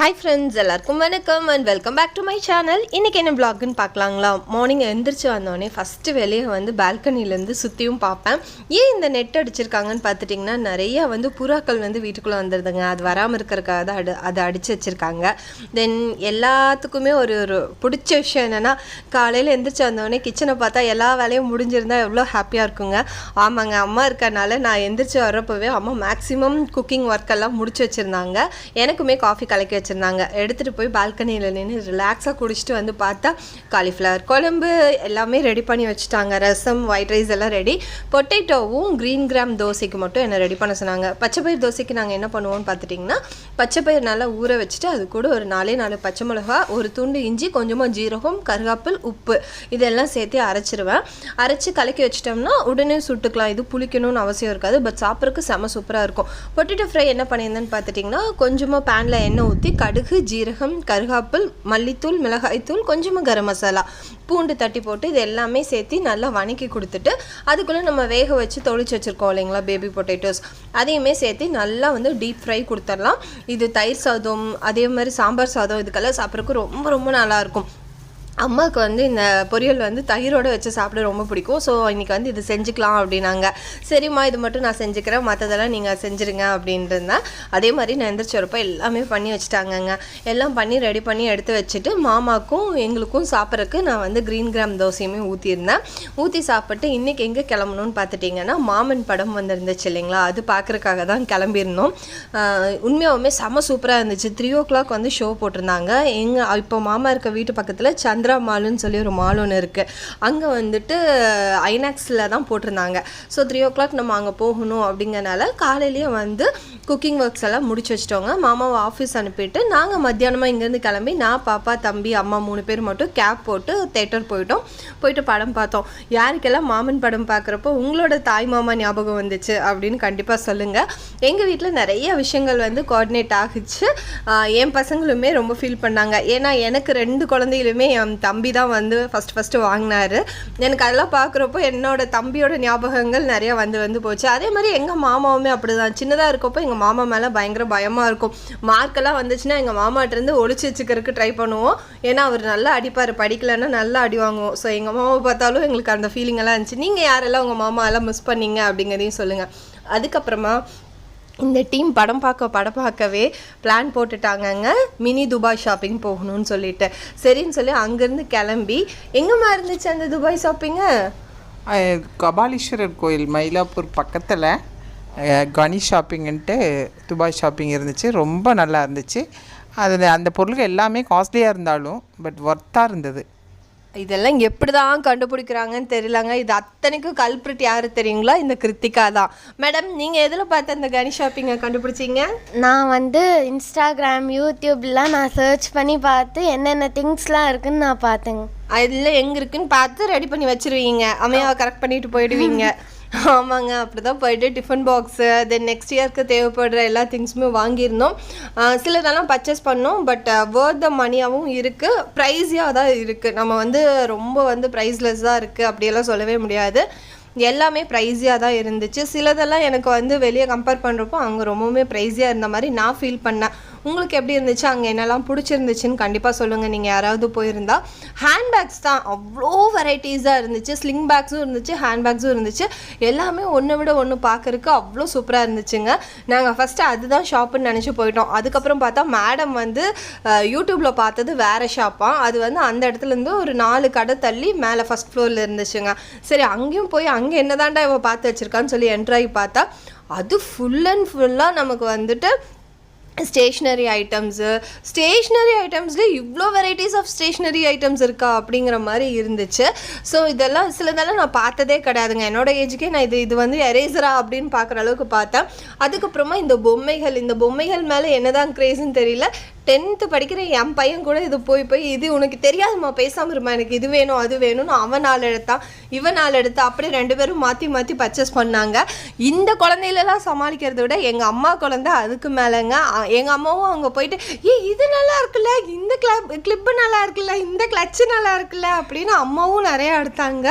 Hi friends எல்லாருக்கும் வணக்கம் and welcome back to my channel இன்றைக்கி என்ன ப்ளாக்னு பார்க்கலாங்களா? மார்னிங் எழுந்திரிச்சு வந்தோடனே ஃபஸ்ட்டு வெளியே வந்து பால்கனிலேருந்து சுற்றியும் பார்ப்பேன். ஏன் இந்த நெட் அடிச்சிருக்காங்கன்னு பார்த்துட்டிங்கன்னா நிறைய வந்து புறாக்கள் வந்து வீட்டுக்குள்ளே வந்துடுதுங்க அது வராமல் இருக்கிறக்காக தான் அடு அதை அடித்து வச்சுருக்காங்க. தென் எல்லாத்துக்குமே ஒரு ஒரு பிடிச்ச விஷயம் என்னென்னா காலையில் எழுந்திரிச்சு வந்தோடனே கிச்சனை பார்த்தா எல்லா வேலையும் முடிஞ்சிருந்தா எவ்வளோ ஹாப்பியாக இருக்குங்க. ஆமாங்க அம்மா இருக்கனால நான் எந்திரிச்சு வர்றப்பவே அம்மா மேக்ஸிமம் குக்கிங் ஒர்க் எல்லாம் முடிச்சு வச்சுருந்தாங்க. எனக்குமே காஃபி கலக்கி வச்சுருந்தாங்க. எடுத்துகிட்டு போய் பால்கனியில் நின்று ரிலாக்ஸாக குடிச்சிட்டு வந்து பார்த்தா காலிஃப்ளவர் குழம்பு எல்லாமே ரெடி பண்ணி வச்சுட்டாங்க. ரசம் ஒயிட் ரைஸ் எல்லாம் ரெடி பொட்டேட்டோவும் க்ரீன் கிராம் தோசைக்கு மட்டும் என்ன ரெடி பண்ண சொன்னாங்க. பச்சை பயிர் தோசைக்கு நாங்கள் என்ன பண்ணுவோம்னு பார்த்துட்டிங்கன்னா பச்சை பயிர் நல்லா ஊற வச்சுட்டு அது கூட ஒரு நாலே நாலு பச்சை மிளகா ஒரு துண்டு இஞ்சி கொஞ்சமாக ஜீரகம் கருகாப்பில் உப்பு இதெல்லாம் சேர்த்து அரைச்சிருவேன். அரைச்சி கலக்கி வச்சிட்டோம்னா உடனே சுட்டுக்கலாம். இது புளிக்கணும்னு அவசியம் இருக்காது. பட் சாப்பிட்றதுக்கு செம சூப்பராக இருக்கும். பொட்டேட்டோ ஃப்ரை என்ன பண்ணியிருந்தேன்னு பார்த்துட்டிங்கன்னா கொஞ்சமாக பேனில் எண்ணெய் ஊற்றி கடுகு ஜீரகம் கருகாப்பில் மல்லித்தூள் மிளகாய்த்தூள் கொஞ்சமாக கரம் மசாலா. பூண்டு தட்டி போட்டு இது எல்லாமே சேர்த்து நல்லா வணக்கி கொடுத்துட்டு அதுக்குள்ளே நம்ம வேக வச்சு தொளிச்சு வச்சுருக்கோம் இல்லைங்களா பேபி பொட்டேட்டோஸ் அதையுமே சேர்த்து நல்லா வந்து டீப் ஃப்ரை கொடுத்துடலாம். இது தயிர் சாதம் அதே மாதிரி சாம்பார் சாதம் இதுக்கெல்லாம் சாப்பிட்றதுக்கு ரொம்ப ரொம்ப நல்லாயிருக்கும் அம்மாவுக்கு வந்து இந்த பொரியல் வந்து தயிரோடு வச்சு சாப்பிட ரொம்ப பிடிக்கும். ஸோ இன்றைக்கி வந்து இது செஞ்சுக்கலாம் அப்படின்னாங்க. சரிம்மா இது மட்டும் நான் செஞ்சுக்கிறேன். மற்றதெல்லாம் நீங்கள் செஞ்சுருங்க அப்படின்ட்டு இருந்தேன் அதே மாதிரி நான் எந்திரிச்சு எல்லாமே பண்ணி வச்சுட்டாங்கங்க. எல்லாம் பண்ணி ரெடி பண்ணி எடுத்து வச்சுட்டு மாமாக்கும் எங்களுக்கும் சாப்பிட்றதுக்கு நான் வந்து க்ரீன் கிராம் தோசையுமே ஊற்றியிருந்தேன் ஊற்றி சாப்பிட்டு இன்றைக்கி எங்கே கிளம்பணும்னு பார்த்துட்டிங்கன்னா மாமன் படம் வந்திருந்துச்சு இல்லைங்களா? அது பார்க்குறக்காக தான் கிளம்பியிருந்தோம். உண்மையாகவுமே செம சூப்பராக இருந்துச்சு. த்ரீ ஓ கிளாக் வந்து ஷோ போட்டிருந்தாங்க. எங்கள் இப்போ மாமா இருக்க வீட்டு பக்கத்தில் சந்திர மாலுன்னு சொல்லி ஒரு மால் ஒன்று இருக்குது அங்கே வந்துட்டு ஐநாக்ஸில் தான் போட்டிருந்தாங்க. ஸோ த்ரீ ஓ கிளாக் நம்ம அங்கே போகணும் அப்படிங்கறனால காலையிலேயே வந்து குக்கிங் ஒர்க்ஸ் எல்லாம் முடிச்சு வச்சிட்டோங்க. மாமாவை ஆஃபீஸ் அனுப்பிட்டு நாங்கள் மத்தியானமாக இங்கேருந்து கிளம்பி நான் பாப்பா தம்பி அம்மா மூணு பேர் மட்டும் கேப் போட்டு தேட்டர் போயிட்டோம். போயிட்டு படம் பார்த்தோம். யாருக்கெல்லாம் மாமன் படம் பார்க்குறப்போ உங்களோட தாய் மாமா ஞாபகம் வந்துச்சு அப்படின்னு கண்டிப்பாக சொல்லுங்கள் எங்கள் வீட்டில் நிறைய விஷயங்கள் வந்து கோஆர்டினேட் ஆகிச்சு. என் பசங்களுமே ரொம்ப ஃபீல் பண்ணாங்க. ஏன்னா எனக்கு ரெண்டு குழந்தைகளுமே என் தம்பி தான் வந்து ஃபஸ்ட் ஃபஸ்ட்டு வாங்கினாரு. எனக்கு அதெல்லாம் பார்க்குறப்போ என்னோட தம்பியோட ஞாபகங்கள் நிறையா வந்து வந்து போச்சு. அதே மாதிரி எங்கள் மாமாவுமே அப்படி தான் சின்னதாக இருக்கப்போ எங்கள் மாமா மேலே பயங்கர பயமாக இருக்கும். மார்க்கெல்லாம் வந்துச்சுன்னா எங்கள் மாமாட்டிருந்து ஒழிச்சு வச்சுக்கிறதுக்கு ட்ரை பண்ணுவோம். ஏன்னா அவர் நல்லா அடிப்பார். படிக்கலைன்னா நல்லா அடி வாங்குவோம். ஸோ எங்கள் மாமாவை பார்த்தாலும் எங்களுக்கு அந்த ஃபீலிங் எல்லாம் இருந்துச்சு. நீங்கள் யாரெல்லாம் உங்கள் மாமா எல்லாம் மிஸ் பண்ணீங்க அப்படிங்கிறதையும் சொல்லுங்கள் அதுக்கப்புறமா இந்த டீம் படம் பார்க்க படம் பார்க்கவே பிளான் போட்டுட்டாங்கங்க. மினி துபாய் ஷாப்பிங் போகணும்னு சொல்லிட்டு. சரின்னு சொல்லி அங்கேருந்து கிளம்பி. எங்கேம்மா இருந்துச்சு அந்த துபாய் ஷாப்பிங்கு கபாலீஸ்வரர் கோயில் மயிலாப்பூர் பக்கத்தில் கனி ஷாப்பிங்ன்ட்டு துபாய் ஷாப்பிங் இருந்துச்சு. ரொம்ப நல்லா இருந்துச்சு. அது அந்த பொருளுக்கு எல்லாமே காஸ்ட்லியாக இருந்தாலும் பட் ஒர்த்தாக இருந்தது. இதெல்லாம் எப்படி தான் கண்டுபிடிக்கிறாங்கன்னு தெரியலங்க. இது அத்தனைக்கும் கல்பிரிட் யாரு தெரியுங்களா? இந்த கிருத்திகா தான். மேடம் நீங்கள் எதில் பார்த்து அந்த கனி ஷாப்பிங்கை கண்டுபிடிச்சீங்க? நான் வந்து இன்ஸ்டாகிராம் யூடியூப்லாம் நான் சர்ச் பண்ணி பார்த்து என்னென்ன திங்ஸ்லாம் இருக்குன்னு நான் பார்த்தேங்க. அதில் எங்கே இருக்குன்னு பார்த்து ரெடி பண்ணி வச்சிருவீங்க. அம்மையாவை கரெக்ட் பண்ணிட்டு போயிடுவீங்க. ஆமாங்க அப்படி தான் போயிட்டு டிஃபன் பாக்ஸு தென் நெக்ஸ்ட் இயர்க்கு தேவைப்படுற எல்லா திங்ஸுமே வாங்கியிருந்தோம். சிலதெல்லாம் பர்ச்சேஸ் பண்ணோம் பட் வேர்த் த மணியாகவும் இருக்குது ப்ரைஸியாக தான் இருக்குது நம்ம வந்து ரொம்ப வந்து ப்ரைஸ்லெஸ் தான் இருக்குது அப்படியெல்லாம் சொல்லவே முடியாது. எல்லாமே ப்ரைஸியாக தான் இருந்துச்சு. சிலதெல்லாம் எனக்கு வந்து வெளியே கம்பேர் பண்ணுறப்போ அங்கே ரொம்பவுமே ப்ரைஸியாக இருந்த மாதிரி நான் ஃபீல் பண்ணேன். உங்களுக்கு எப்படி இருந்துச்சு? அங்கே என்னெல்லாம் பிடிச்சிருந்துச்சுன்னு கண்டிப்பாக சொல்லுங்கள் நீங்கள் யாராவது போயிருந்தா. ஹேண்ட்பேக்ஸ் தான். அவ்வளோ வெரைட்டிஸாக இருந்துச்சு. ஸ்லிங் பேக்ஸும் இருந்துச்சு ஹேண்ட்பேக்ஸும் இருந்துச்சு. எல்லாமே ஒன்றை விட ஒன்று பார்க்குறக்கு அவ்வளோ சூப்பராக இருந்துச்சுங்க. நாங்கள் ஃபஸ்ட்டு அதுதான் ஷாப்புன்னு நினச்சி போயிட்டோம். அதுக்கப்புறம் பார்த்தா மேடம் வந்து யூடியூப்பில் பார்த்தது வேறு ஷாப்பாக அது வந்து அந்த இடத்துலேருந்து ஒரு நாலு கடை தள்ளி மேலே ஃபஸ்ட் ஃப்ளோரில் இருந்துச்சுங்க. சரி அங்கேயும் போய் அங்கே என்னதான்டா இவ பார்த்து வச்சுருக்கான்னு சொல்லி என்ட்ராகி பார்த்தா அது ஃபுல் அண்ட் ஃபுல்லாக நமக்கு வந்துட்டு ஸ்டேஷ்னரி ஐட்டம்ஸு ஸ்டேஷ்னரி ஐட்டம்ஸ்லேயே இவ்வளோ வெரைட்டிஸ் ஆஃப் ஸ்டேஷ்னரி ஐட்டம்ஸ் இருக்கா அப்படிங்கிற மாதிரி இருந்துச்சு. ஸோ இதெல்லாம் சிலதெல்லாம் நான் பார்த்ததே கிடையாதுங்க. என்னோட ஏஜுக்கே நான் இது இது வந்து எரேசரா அப்படின்னு பார்க்குற அளவுக்கு பார்த்தேன். அதுக்கப்புறமா இந்த பொம்மைகள் இந்த பொம்மைகள் மேலே என்னதான் கிரேஸ்ன்னு தெரியல. டென்த்து படிக்கிற என் பையன் கூட இது போய் போய் இது உனக்கு தெரியாதும்மா பேசாமல் இருமா எனக்கு இது வேணும் அது வேணும்னு அவன் நாள் எடுத்தான் இவன் நாள் எடுத்தா அப்படியே ரெண்டு பேரும் மாற்றி மாற்றி பர்ச்சேஸ் பண்ணாங்க. இந்த குழந்தையிலலாம் சமாளிக்கிறத விட எங்கள் அம்மா குழந்தை அதுக்கு மேலேங்க. எங்கள் அம்மாவும் அங்கே போயிட்டு ஏ இது நல்லா இருக்குல்ல இந்த கிளப் கிளிப்பு நல்லா இருக்குல்ல இந்த கிளச்சு நல்லா இருக்குல்ல அப்படின்னு அம்மாவும் நிறையா எடுத்தாங்க.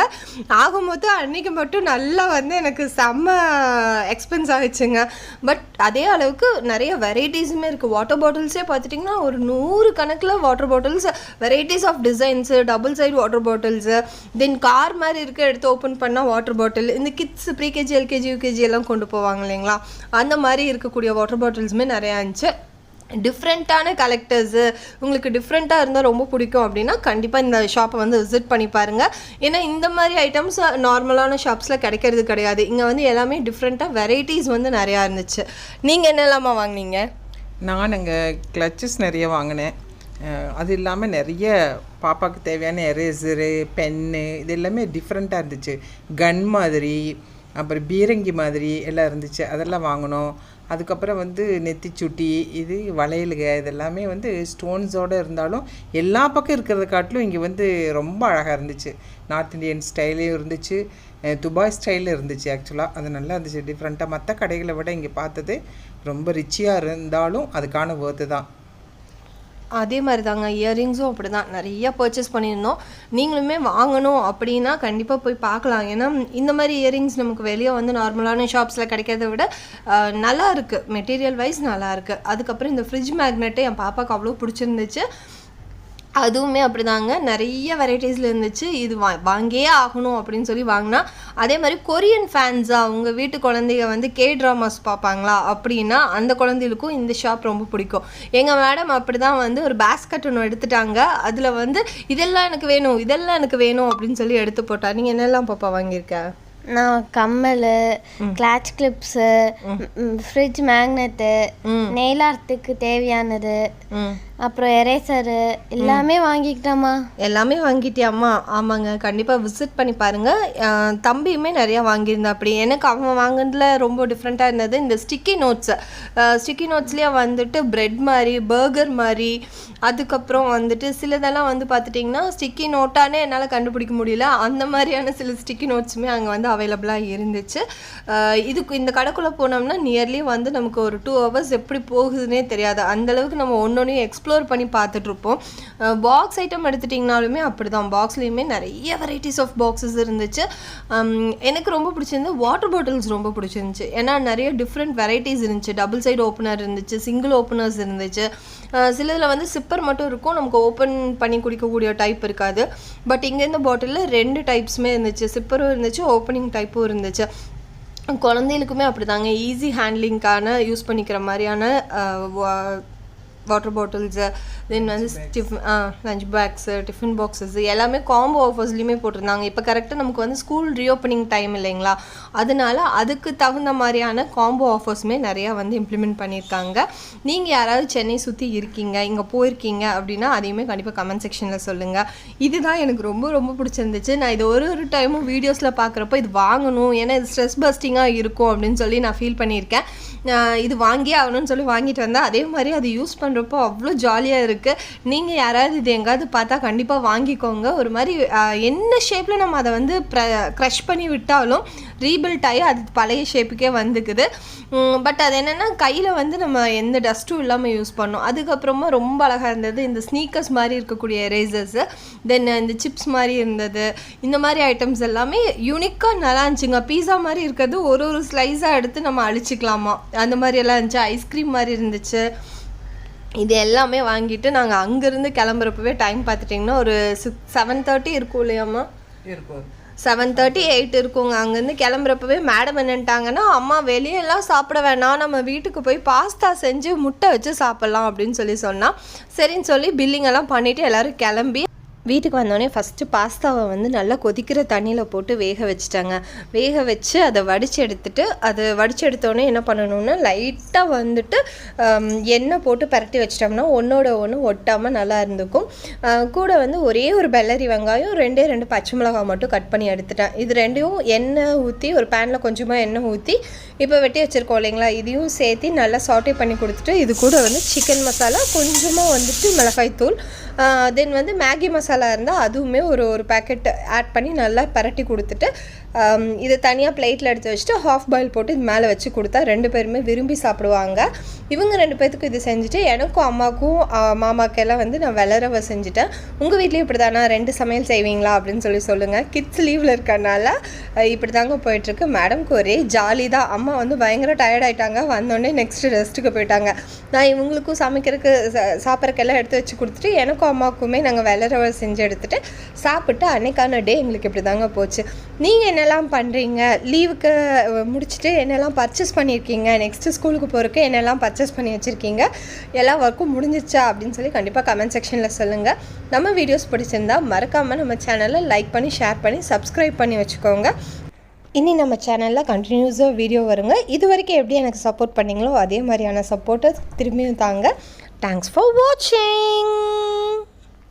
ஆகும்போது அன்னைக்கு மட்டும் நல்லா வந்து எனக்கு செம்ம எக்ஸ்பென்ஸ் ஆகிடுச்சுங்க பட் அதே அளவுக்கு நிறைய வெரைட்டிஸுமே இருக்குது வாட்டர் பாட்டில்ஸே பார்த்துட்டிங்கன்னா பார்த்தீங்கன்னா ஒரு நூறு கணக்கில் water bottles varieties of designs double side water bottles then car மாதிரி இருக்க எடுத்து ஓப்பன் பண்ணால் வாட்டர் பாட்டில் இந்த கிட்ஸ் ப்ரீகேஜி எல்கேஜி யூகேஜி எல்லாம் கொண்டு போவாங்க இல்லைங்களா? அந்த மாதிரி இருக்கக்கூடிய வாட்டர் பாட்டில்ஸுமே நிறையா இருந்துச்சு. டிஃப்ரெண்ட்டான கலெக்டர்ஸு உங்களுக்கு டிஃப்ரெண்ட்டாக இருந்தால் ரொம்ப பிடிக்கும் அப்படின்னா கண்டிப்பாக இந்த ஷாப்பை வந்து விசிட் பண்ணி பாருங்கள் ஏன்னா இந்த மாதிரி ஐட்டம்ஸ் நார்மலான ஷாப்ஸில் கிடைக்கிறது கிடையாது. இங்கே வந்து எல்லாமே டிஃப்ரெண்ட்டாக வெரைட்டிஸ் வந்து நிறையா இருந்துச்சு. நீங்கள் என்னெல்லாமா வாங்குனீங்க? நான் அங்கே கிளச்சஸ் நிறைய வாங்கினேன். அது இல்லாமல் நிறைய பாப்பாவுக்கு தேவையான எரேசரு பென்னு இது எல்லாமே டிஃப்ரெண்ட்டாக இருந்துச்சு. கன் மாதிரி அப்புறம் பீரங்கி மாதிரி எல்லாம் இருந்துச்சு. அதெல்லாம் வாங்கினோம். அதுக்கப்புறம் வந்து நெத்திச்சுட்டி இது வளையலுக இதெல்லாமே வந்து ஸ்டோன்ஸோடு இருந்தாலும் எல்லா பக்கம் இருக்கிறத காட்டிலும் இங்கே வந்து ரொம்ப அழகாக இருந்துச்சு. நார்த் இந்தியன் ஸ்டைலையும் இருந்துச்சு. துபாய் ஸ்டைலில் இருந்துச்சு ஆக்சுவலாக அது நல்லா இருந்துச்சு. டிஃப்ரெண்ட்டாக மற்ற கடைகளை விட இங்கே பார்த்தது ரொம்ப ரிச்சியாக இருந்தாலும் அதுக்கான ஒர்த்து தான். அதே மாதிரி தாங்க இயரிங்ஸும் அப்படி தான் நிறையா பர்ச்சேஸ் பண்ணியிருந்தோம். நீங்களுமே வாங்கணும் அப்படின்னா கண்டிப்பாக போய் பார்க்கலாம். ஏன்னா இந்த மாதிரி இயரிங்ஸ் நமக்கு வெளியே வந்து நார்மலான ஷாப்ஸில் கிடைக்கிறத விட நல்லா இருக்குது மெட்டீரியல் வைஸ் நல்லா இருக்குது அதுக்கப்புறம் இந்த ஃப்ரிட்ஜ் மேக்னெட்டு என் பாப்பாவுக்கு அவ்வளோ பிடிச்சிருந்துச்சு. அதுவுமே அப்படிதாங்க. நிறைய வெரைட்டிஸில் இருந்துச்சு. இது வா வாங்கியே ஆகணும் அப்படின்னு சொல்லி வாங்கினா அதே மாதிரி கொரியன் ஃபேன்ஸாக அவங்க வீட்டு குழந்தைங்க வந்து கே ட்ராமாஸ் பார்ப்பாங்களா அப்படின்னா அந்த குழந்தைகளுக்கும் இந்த ஷாப் ரொம்ப பிடிக்கும். எங்கள் மேடம் அப்படி தான் வந்து ஒரு பேஸ்கட் ஒன்று எடுத்துட்டாங்க. அதில் வந்து இதெல்லாம் எனக்கு வேணும் இதெல்லாம் எனக்கு வேணும் அப்படின்னு சொல்லி எடுத்து போட்டா. நீங்கள் என்னெல்லாம் பாப்பா வாங்கியிருக்க? நான் கம்மல் clutch clips fridge magnet nail ஆர்ட்டுக்கு தேவையானது அப்புறம் எரேசரு எல்லாமே வாங்கிக்கிட்டோமா எல்லாமே வாங்கிட்டியாம்மா. ஆமாங்க. கண்டிப்பாக விசிட் பண்ணி பாருங்கள் தம்பியுமே நிறையா வாங்கியிருந்தா அப்படி எனக்கு அவன் வாங்கினதுல ரொம்ப டிஃப்ரெண்ட்டாக இருந்தது. இந்த ஸ்டிக்கி நோட்ஸு ஸ்டிக்கி நோட்ஸ்லேயே வந்துட்டு பிரெட் மாதிரி பர்கர் மாதிரி அதுக்கப்புறம் வந்துட்டு சிலதெல்லாம் வந்து பார்த்துட்டிங்கன்னா ஸ்டிக்கி நோட்டானே என்னால் கண்டுபிடிக்க முடியல. அந்த மாதிரியான சில ஸ்டிக்கி நோட்ஸுமே அங்கே வந்து அவைலபிளாக இருந்துச்சு. இதுக்கு இந்த கடைக்குள்ளே போனோம்னா நியர்லி வந்து நமக்கு ஒரு டூ ஹவர்ஸ் எப்படி போகுதுன்னே தெரியாது. அந்த அளவுக்கு நம்ம ஒன்னொன்னையும் எக்ஸ்ப்ளோர் பண்ணி பார்த்துட்ருப்போம். பாக்ஸ் ஐட்டம் எடுத்துட்டிங்கனாலுமே அப்படி தான் பாக்ஸ்லேயுமே நிறைய வெரைட்டிஸ் ஆஃப் பாக்ஸஸ் இருந்துச்சு. எனக்கு ரொம்ப பிடிச்சிருந்து வாட்டர் பாட்டில்ஸ் ரொம்ப பிடிச்சிருந்துச்சு. ஏன்னா நிறைய டிஃப்ரெண்ட் வெரைட்டிஸ் இருந்துச்சு. டபுள் சைடு ஓப்பனர் இருந்துச்சு சிங்கிள் ஓப்பனர்ஸ் இருந்துச்சு. சிலதில் வந்து சிப்பர் மட்டும் இருக்கும். நமக்கு ஓப்பன் பண்ணி குடிக்கக்கூடிய டைப் இருக்காது. பட் இங்கே இந்த பாட்டிலில் ரெண்டு டைப்ஸுமே இருந்துச்சு. சிப்பரும் இருந்துச்சு ஓப்பனிங் டைப்பும் இருந்துச்சு. குழந்தைகளுக்குமே அப்படிதாங்க. ஈஸி ஹேண்ட்லிங்க்கான யூஸ் பண்ணிக்கிற மாதிரியான வாட்டர் பாட்டில்ஸு தென் வந்து டிஃப் லஞ்ச் பேக்ஸு டிஃபன் பாக்ஸஸ் எல்லாமே காம்போ ஆஃபர்ஸ்லையுமே போட்டிருந்தாங்க. இப்போ கரெக்டாக நமக்கு வந்து ஸ்கூல் ரீஓப்பனிங் டைம் இல்லைங்களா? அதனால அதுக்கு தகுந்த மாதிரியான காம்போ ஆஃபர்ஸுமே நிறையா வந்து இம்ப்ளிமெண்ட் பண்ணியிருக்காங்க. நீங்கள் யாராவது சென்னை சுற்றி இருக்கீங்க இங்கே போயிருக்கீங்க அப்படின்னா அதையுமே கண்டிப்பாக கமெண்ட் செக்ஷனில் சொல்லுங்கள் இதுதான் எனக்கு ரொம்ப ரொம்ப பிடிச்சிருந்துச்சு. நான் இது ஒரு ஒரு டைமும் வீடியோஸில் பார்க்குறப்போ இது வாங்கணும் ஏன்னா இது ஸ்ட்ரெஸ் பஸ்டிங்காக இருக்கும் அப்படின்னு சொல்லி நான் ஃபீல் பண்ணியிருக்கேன். இது வாங்கியே ஆகணும்னு சொல்லி வாங்கிட்டு வந்தேன் அதே மாதிரி அது யூஸ் பண்ணுறப்போ அவ்வளோ ஜாலியாக இருக்குது நீங்கள் யாராவது இது எங்காவது பார்த்தா கண்டிப்பாக வாங்கிக்கோங்க. ஒரு மாதிரி என்ன ஷேப்பில் நம்ம அதை வந்து ப்ர க்ரஷ் பண்ணி விட்டாலும் ரீபில்ட் ஆகி அது பழைய ஷேப்புக்கே வந்துக்குது. பட் அது என்னென்னா கையில் வந்து நம்ம எந்த டஸ்ட்டும் இல்லாமல் யூஸ் பண்ணோம். அதுக்கப்புறமா ரொம்ப அழகாக இருந்தது இந்த ஸ்னீக்கர்ஸ் மாதிரி இருக்கக்கூடிய எரேசர்ஸு தென் இந்த சிப்ஸ் மாதிரி இருந்தது. இந்த மாதிரி ஐட்டம்ஸ் எல்லாமே யூனிக்காக நல்லா இருந்துச்சுங்க. பீஸா மாதிரி இருக்கிறது ஒரு ஒரு ஸ்லைஸாக எடுத்து நம்ம அழிச்சிக்கலாமா? அந்த மாதிரி எல்லாம் இருந்துச்சு. ஐஸ்கிரீம் மாதிரி இருந்துச்சு. இது எல்லாமே வாங்கிட்டு நாங்கள் அங்கேருந்து கிளம்புறப்பவே டைம் பார்த்துட்டிங்கன்னா ஒரு சிக்ஸ் செவன் தேர்ட்டி இருக்கும் இல்லையாம்மா? இருக்கும். செவன் தேர்ட்டி எயிட் இருக்குங்க. அங்கேருந்து கிளம்புறப்பவே மேடம் என்னன்ட்டாங்கன்னா அம்மா வெளியெல்லாம் சாப்பிட வேணாம். நம்ம வீட்டுக்கு போய் பாஸ்தா செஞ்சு முட்டை வச்சு சாப்பிட்லாம் அப்படின்னு சொல்லி சொன்னால் சரின்னு சொல்லி பில்லிங் எல்லாம் பண்ணிவிட்டு எல்லோரும் கிளம்பி வீட்டுக்கு வந்தோடனே ஃபஸ்ட்டு பாஸ்தாவை வந்து நல்லா கொதிக்கிற தண்ணியில் போட்டு வேக வச்சுட்டாங்க. வேக வச்சு அதை வடித்து எடுத்துட்டு அதை வடித்து எடுத்தோடனே என்ன பண்ணணும்னா லைட்டாக வந்துட்டு எண்ணெய் போட்டு பரட்டி வச்சிட்டோம்னா ஒன்றோட ஒன்று ஒட்டாமல் நல்லா இருந்துக்கும். கூட வந்து ஒரே ஒரு பெல்லரி வெங்காயம் ரெண்டே ரெண்டு பச்சை மிளகாய் மட்டும் கட் பண்ணி எடுத்துட்டேன். இது ரெண்டையும் எண்ணெய் ஊற்றி ஒரு பேனில் கொஞ்சமாக எண்ணெய் ஊற்றி இப்போ வெட்டி வச்சுருக்கோம் இல்லைங்களா இதையும் சேர்த்து நல்லா சாட்டே பண்ணி கொடுத்துட்டு இது கூட வந்து சிக்கன் மசாலா கொஞ்சமாக வந்துட்டு மிளகாய் தூள் தென் வந்து மேகி மசாலா மசாலா இருந்தால் அதுவுமே ஒரு ஒரு பேக்கெட் ஆட் பண்ணி நல்லா பரட்டி கொடுத்துட்டு Um, இதை தனியாக பிளேட்டில் எடுத்து வச்சுட்டு ஹாஃப் பாயில் போட்டு இது மேலே வச்சு கொடுத்தா ரெண்டு பேருமே விரும்பி சாப்பிடுவாங்க. இவங்க ரெண்டு பேர்த்துக்கும் இது செஞ்சுட்டு எனக்கும் அம்மாவுக்கும் மாமாக்கெல்லாம் வந்து நான் விளரவை செஞ்சுட்டேன். உங்கள் வீட்லேயும் இப்படி தானா ரெண்டு சமையல் செய்வீங்களா? அப்படின்னு சொல்லி சொல்லுங்கள் கிட்ஸ் லீவில் இருக்கறனால இப்படி தாங்க போயிட்டுருக்கு. மேடம்க்கு ஒரே ஜாலி தான். அம்மா வந்து பயங்கர டயர்ட் ஆகிட்டாங்க வந்தோடனே நெக்ஸ்ட் ரெஸ்ட்டுக்கு போயிட்டாங்க. நான் இவங்களுக்கும் சமைக்கிறதுக்கு சாப்பிட்றக்கெல்லாம் எடுத்து வச்சு கொடுத்துட்டு எனக்கும் அம்மாவுக்குமே நாங்கள் விளரவை செஞ்சு எடுத்துகிட்டு சாப்பிட்டு அன்னைக்கான டே எங்களுக்கு இப்படி தாங்க போச்சு நீங்கள் என்னெல்லாம் பண்ணுறீங்க லீவுக்கு முடிச்சுட்டு என்னெல்லாம் பர்ச்சேஸ் பண்ணியிருக்கீங்க? நெக்ஸ்ட்டு ஸ்கூலுக்கு போகிறக்கு என்னெல்லாம் பர்ச்சேஸ் பண்ணி வச்சுருக்கீங்க? எல்லா ஒர்க்கும் முடிஞ்சிச்சா அப்படின்னு சொல்லி கண்டிப்பாக கமெண்ட் செக்ஷனில் சொல்லுங்கள் நம்ம வீடியோஸ் பிடிச்சிருந்தால் மறக்காமல் நம்ம சேனலை லைக் பண்ணி ஷேர் பண்ணி சப்ஸ்கிரைப் பண்ணி வச்சுக்கோங்க. இனி நம்ம சேனலில் கண்டினியூஸாக வீடியோ வருங்க. இது வரைக்கும் எப்படி எனக்கு சப்போர்ட் பண்ணீங்களோ அதே மாதிரியான சப்போர்ட்டை திரும்பியும் தாங்க. தேங்க்ஸ் ஃபார் வாட்சிங்